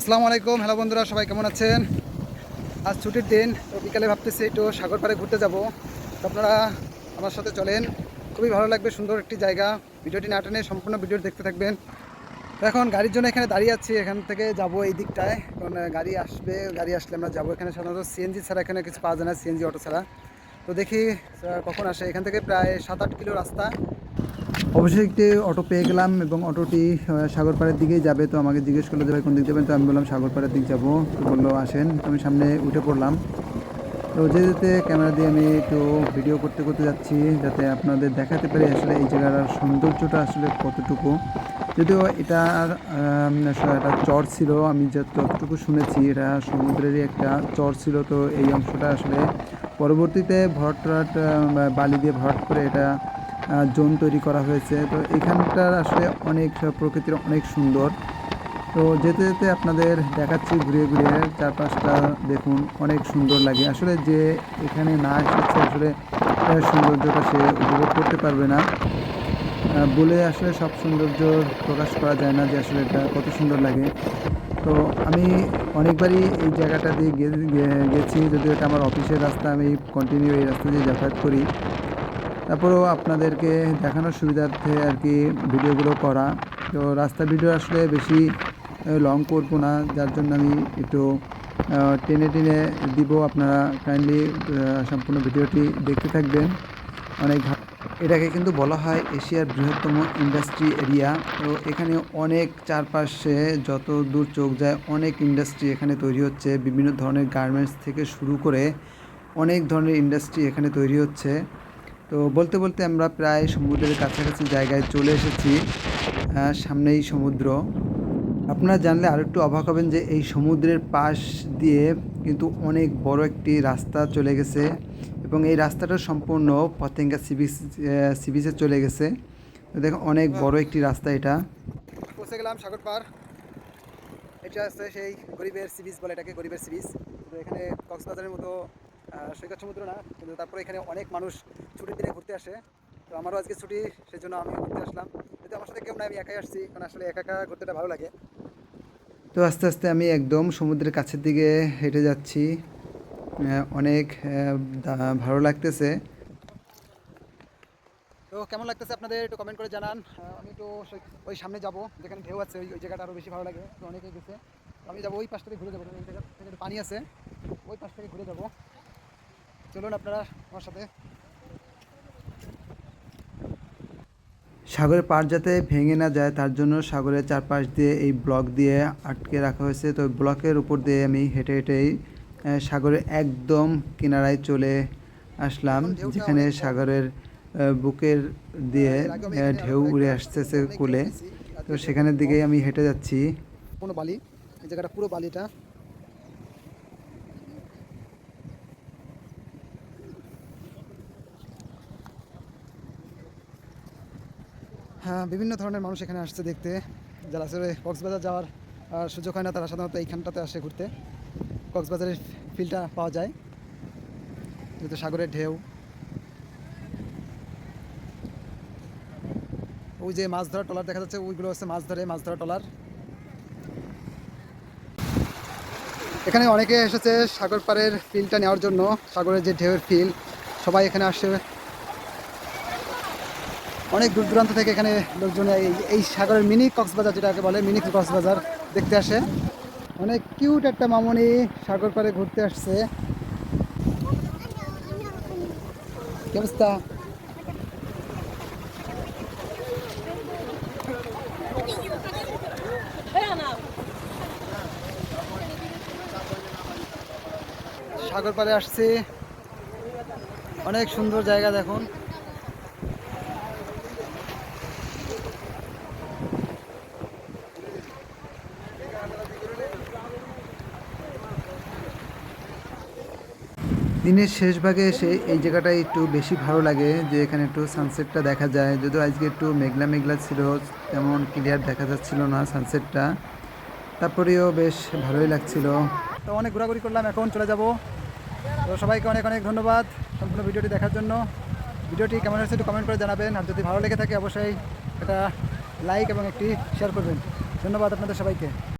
আসসালামু আলাইকুম। হ্যালো বন্ধুরা, সবাই কেমন আছেন? আজ ছুটির দিন, তো বিকালে ভাবতেছি একটু সাগর পাড়ে ঘুরতে যাব। তো আপনারা আমার সাথে চলেন। খুবই ভালো লাগবে, সুন্দর একটি জায়গা। ভিডিওটি না টেনে সম্পূর্ণ ভিডিও দেখতে থাকবেন। তো এখন গাড়ির জন্য এখানে দাঁড়িয়ে আছি, এখান থেকে যাব এই দিকটায়। কারণ গাড়ি আসবে, গাড়ি আসলে আমরা যাব এখানে সাধারণত সিএনজি ছাড়া এখানে কিছু পাওয়া যায় না সিএনজি অটো ছাড়া। তো দেখি কখন আসে। এখান থেকে প্রায় সাত আট কিলো রাস্তা। অবশ্যই একটি অটো পেয়ে গেলাম এবং অটোটি সাগরপাড়ের দিকেই যাবে, তো আমাকে জিজ্ঞেস করল যে ভাই কোন দিক যাবেন? তো আমি বললাম সাগরপাড়ের দিক যাব। তো বলল, আসেন। তো আমি সামনে উঠে পড়লাম। তো যেতে যেতে ক্যামেরা দিয়ে আমি একটু ভিডিও করতে করতে যাচ্ছি, যাতে আপনাদের দেখাতে পারি আসলে এই জায়গার সৌন্দর্যটা আসলে কতটুকু। যদিও এটা একটা চর ছিল, আমি যতটুকু শুনেছি, এটা সমুদ্রেরই একটা চর ছিল, তো এই অংশটা আসলে পরবর্তীতে ভরাট বালি দিয়ে ভরাট করে এটা জোন তৈরি করা হয়েছে। তো এখানটার আসলে অনেক প্রকৃতির অনেক সুন্দর। তো যেতে যেতে আপনাদের দেখাচ্ছি ঘুরিয়ে ঘুরিয়ে, চারপাশটা দেখুন, অনেক সুন্দর লাগে। আসলে যে এখানে না এসেছে, আসলে সৌন্দর্যটা সে উপভোগ করতে পারবে না। বলে আসলে সব সৌন্দর্য প্রকাশ করা যায় না যে আসলে এটা কত সুন্দর লাগে। তো আমি অনেকবারই এই জায়গাটা দিয়ে গেছি, যদিও এটা আমার অফিসের রাস্তা, আমি কন্টিনিউ এই রাস্তা দিয়ে যাতায়াত করি। তারপরেও আপনাদেরকে দেখানোর সুবিধার্থে আর কি ভিডিওগুলো করা। তো রাস্তা ভিডিও আসলে বেশি লং করব না। যার জন্য আমি একটু টেনে টেনে দিব। আপনারা কাইন্ডলি সম্পূর্ণ ভিডিওটি দেখতে থাকবেন। অনেক এটাকে কিন্তু বলা হয় এশিয়ার বৃহত্তম ইন্ডাস্ট্রি এরিয়া। তো এখানে অনেক চারপাশে যত দূর চোখ যায়, অনেক ইন্ডাস্ট্রি এখানে তৈরি হচ্ছে। বিভিন্ন ধরনের গার্মেন্টস থেকে শুরু করে অনেক ধরনের ইন্ডাস্ট্রি এখানে তৈরি হচ্ছে। তো বলতে বলতে আমরা প্রায় সমুদ্রের কাছাকাছি জায়গায় চলে এসেছি সামনেই সমুদ্র। আপনারা জানলে আর একটু অবাক হবেন যে এই সমুদ্রের পাশ দিয়ে কিন্তু অনেক বড় একটি রাস্তা চলে গেছে এবং এই রাস্তাটা সম্পূর্ণ পতেঙ্গা সি বিচ সি বিচে চলে গেছে। তো দেখুন অনেক বড় একটি রাস্তা এটা। পৌঁছে গেলাম সাগর পার। এটা আছে সেই গরিবের সি বিচ বলে এটাকে, গরিবের সি বিচ তো এখানে কক্সবাজারের মতো সৈকত সমুদ্র না কিন্তু তারপরে এখানে অনেক মানুষ ছুটির দিনে ঘুরতে আসে। তো আমারও আজকে ছুটি সেই জন্য আমি ঘুরতে আসলাম। কিন্তু আমার সাথে কেউ না আমি একাই আসছি কারণ আসলে একা একা ঘুরতেটা ভালো লাগে। তো আস্তে আস্তে আমি একদম সমুদ্রের কাছের দিকে হেঁটে যাচ্ছি। অনেক ভালো লাগতেছে। তো কেমন লাগতেছে আপনাদের একটু কমেন্ট করে জানান। আমি একটু ওই সামনে যাব যেখানে ঢেউ আছে ওই ওই জায়গাটা আরও বেশি ভালো লাগে। তো অনেকেই গেছে। আমি যাব ওই পাশ থেকে ঘুরে যাব কারণ জায়গা থেকে পানি আছে ওই পাশ থেকে ঘুরে যাব। চলুন আপনারা আমার সাথে। সাগরের পার যাতে ভেঙে না যায় তার জন্য সাগরের চারপাশ দিয়ে এই ব্লক দিয়ে আটকে রাখা হয়েছে। তো ব্লকের উপর দিয়ে আমি হেঁটে হেঁটেই সাগরের একদম কিনারায় চলে আসলাম যেখানে সাগরের বুকের দিয়ে ঢেউ উড়ে আসতেছে কুলে। তো সেখানের দিকেই আমি হেঁটে যাচ্ছি। কোনো বালি এই জায়গাটা পুরো বালিটা। বিভিন্ন ধরনের মানুষ এখানে আসছে দেখতে। যারা আসলে কক্সবাজার যাওয়ার সুযোগ হয় না, তারা সাধারণত এইখানটাতে আসে ঘুরতে। কক্সবাজারের ফিলটা পাওয়া যায়। যেহেতু সাগরের ঢেউ। ওই যে মাছ ধরা টলার দেখা যাচ্ছে, ওইগুলো হচ্ছে মাছ ধরে, মাছ ধরা টলার এখানে অনেকে এসেছে সাগর পাড়ের ফিলটা নেওয়ার জন্য, সাগরের যে ঢেউয়ের ফিল সবাই এখানে আসে। অনেক দূর দূরান্ত থেকে এখানে লোকজন এই সাগরের মিনি কক্সবাজার যেটাকে বলে, মিনি কক্সবাজার দেখতে আসে। অনেক কিউট একটা মামনি সাগর পাড়ে ঘুরতে আসছে। সাগর পাড়ে আসছি। অনেক সুন্দর জায়গা দেখুন। দিনের শেষ ভাগে এসে এই জায়গাটায় একটু বেশি ভালো লাগে, যে এখানে একটু সানসেটটা দেখা যায়। যদিও আজকে একটু মেঘলা মেঘলা ছিল, তেমন ক্লিয়ার দেখা যাচ্ছিল না সানসেটটা তারপরেও বেশ ভালোই লাগছিল। তো অনেক ঘোরাঘুরি করলাম, এখন চলে যাব। তো সবাইকে অনেক অনেক ধন্যবাদ সম্পূর্ণ ভিডিওটি দেখার জন্য। ভিডিওটি কেমন হয়েছে একটু কমেন্ট করে জানাবেন, আর যদি ভালো লেগে থাকে অবশ্যই এটা লাইক এবং একটি শেয়ার করবেন। ধন্যবাদ আপনাদের সবাইকে।